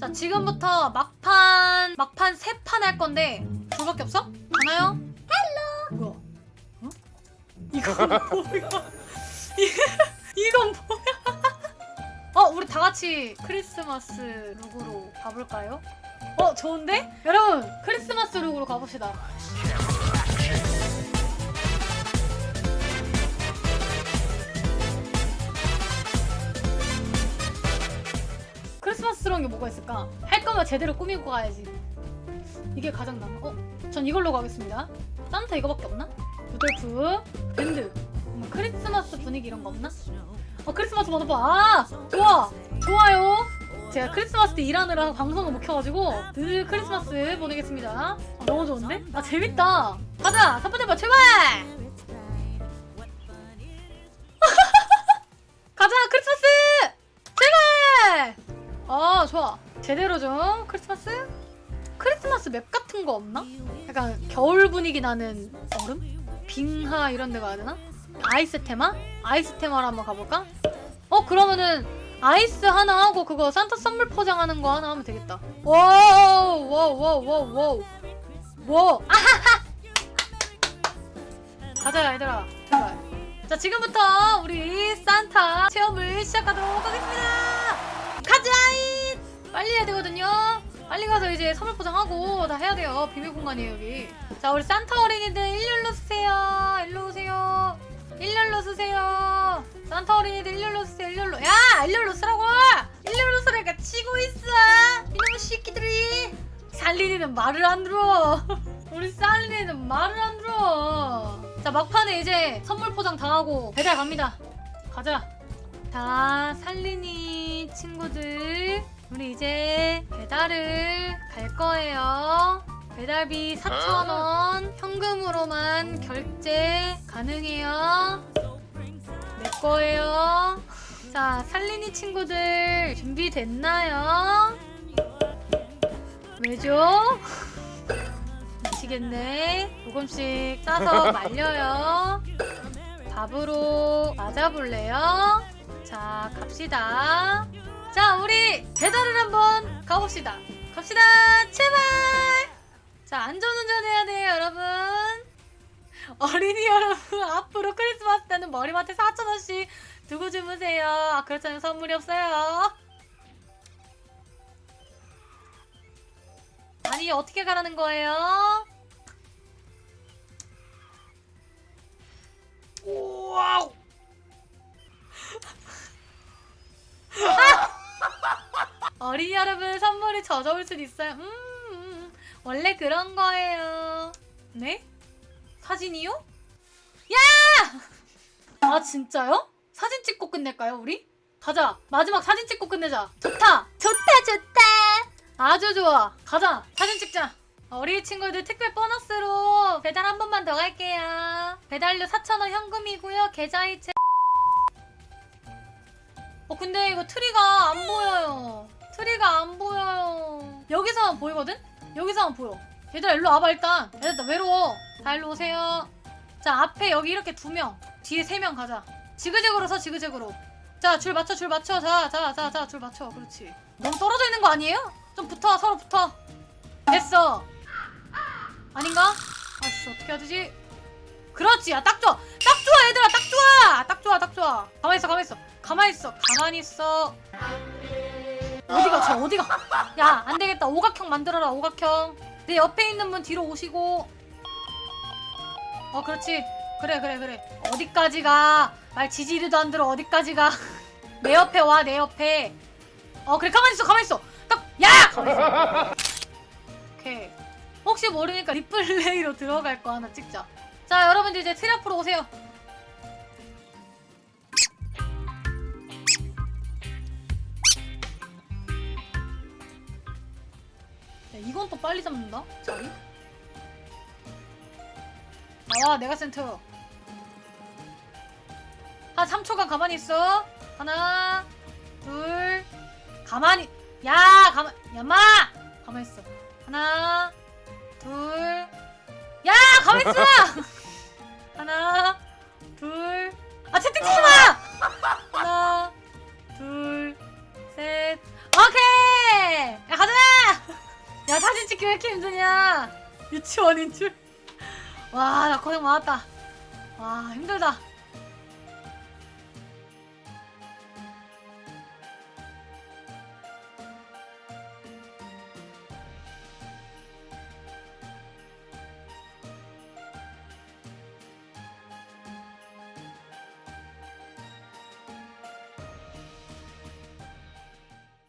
자 지금부터 막판 막판 세 판 할 건데 둘밖에 없어? 하나요? 헬로. 뭐야? 어? 이건 뭐야? 이- 이건 뭐야? 어 우리 다 같이 크리스마스 룩으로 가볼까요? 어 좋은데? 여러분 크리스마스 룩으로 가봅시다. 뭐가 있을까? 할 거면 제대로 꾸미고 가야지. 이게 가장 남. 어? 전 이걸로 가겠습니다. 산타 이거밖에 없나? 루돌프, 밴드. 뭐 크리스마스 분위기 이런 거 없나? 어 크리스마스 모노파. 아 좋아, 좋아요. 제가 크리스마스 때 일하느라 방송을 못 켜가지고 늘 크리스마스 보내겠습니다. 아, 너무 좋은데? 아 재밌다. 가자, 첫 번째 봐 출발. 좋아 제대로 좀 크리스마스 크리스마스 맵 같은 거 없나? 약간 겨울 분위기 나는 얼음? 빙하 이런 데 가야 되나? 아이스 테마? 아이스 테마로 한번 가볼까? 어 그러면은 아이스 하나 하고 그거 산타 선물 포장하는 거 하나 하면 되겠다 와우 와우 와우 와우 와우 와우 아하하 가자 얘들아 제발 자 지금부터 우리 산타 체험을 시작하도록 하겠습니다! 빨리 해야 되거든요. 빨리 가서 이제 선물 포장하고 다 해야 돼요. 비밀 공간이에요 여기. 자 우리 산타 어린이들 일렬로 쓰세요. 일로 오세요. 일렬로 쓰세요. 산타 어린이들 일렬로 쓰세요. 일렬로. 야 일렬로 쓰라고. 일렬로 쓰라니까 치고 있어. 이놈의 새끼들이. 살린이는 말을 안 들어. 우리 살린이는 말을 안 들어. 자 막판에 이제 선물 포장 다 하고 배달 갑니다. 가자. 자, 살린이 친구들, 우리 이제 배달을 갈 거예요. 배달비 4,000원 현금으로만 결제 가능해요. 내 거예요. 자, 살린이 친구들 준비됐나요? 왜죠? 미치겠네. 조금씩 싸서 말려요. 밥으로 맞아볼래요? 자, 갑시다. 자, 우리 배달을 한번 가봅시다. 갑시다. 제발. 자, 안전운전 해야 돼요, 여러분. 어린이 여러분, 앞으로 크리스마스 때는 머리맡에 4,000원씩 두고 주무세요. 아, 그렇다면 선물이 없어요. 아니, 어떻게 가라는 거예요? 어린이 여러분 선물이 젖어올 수도 있어요. 음, 음, 원래 그런 거예요. 네? 사진이요? 야! 아 진짜요? 사진 찍고 끝낼까요 우리? 가자. 마지막 사진 찍고 끝내자. 좋다. 좋다 좋다. 아주 좋아. 가자. 사진 찍자. 어린이 친구들 특별 보너스로 배달 한 번만 더 갈게요. 배달료 4,000원 현금이고요. 계좌이체. 어 근데 이거 트리가 안 보여요. 트리가 안 보여요. 여기서만 보이거든? 여기서만 보여. 얘들아 일로 와봐 일단. 얘들아 나 외로워. 다 일로 오세요. 자 앞에 여기 이렇게 두 명. 뒤에 세 명 가자. 지그재그로 서 지그재그로. 자 줄 맞춰 줄 맞춰. 자 자 자 자 줄 맞춰. 그렇지. 너무 떨어져 있는 거 아니에요? 좀 붙어 서로 붙어. 됐어. 아닌가? 아씨 어떻게 해야 되지? 그렇지 야딱 좋아 딱 좋아 얘들아 딱 좋아 딱 좋아 딱 좋아 가만히 있어 가만히 있어 가만히 있어 가만히 있어 어디가 저 어디가? 야 안되겠다. 오각형 만들어라 오각형. 내 옆에 있는 분 뒤로 오시고. 어 그렇지. 그래 그래 그래. 어디까지 가말 지지리도 안 들어. 어디까지 가내 옆에 와 내 옆에. 어 그래. 가만히 있어 가만히 있어. 딱야! 가만히 있어. 오케이. 혹시 모르니까 리플레이로 들어갈 거 하나 찍자. 자, 여러분들 이제 트리 앞으로 오세요. 또 빨리 잡는다. 자리. 나와, 내가 센터. 한 3초간 가만히 있어. 하나, 둘, 가만히. 야, 가만, 야마! 가만히 있어. 하나, 둘, 야, 가만 있어! 하나, 둘, 아, 채팅 치지 마! 하나, 둘, 셋, 오케이! 이렇게 힘드냐? 유치원인 줄 와 나 고생 많았다. 와 힘들다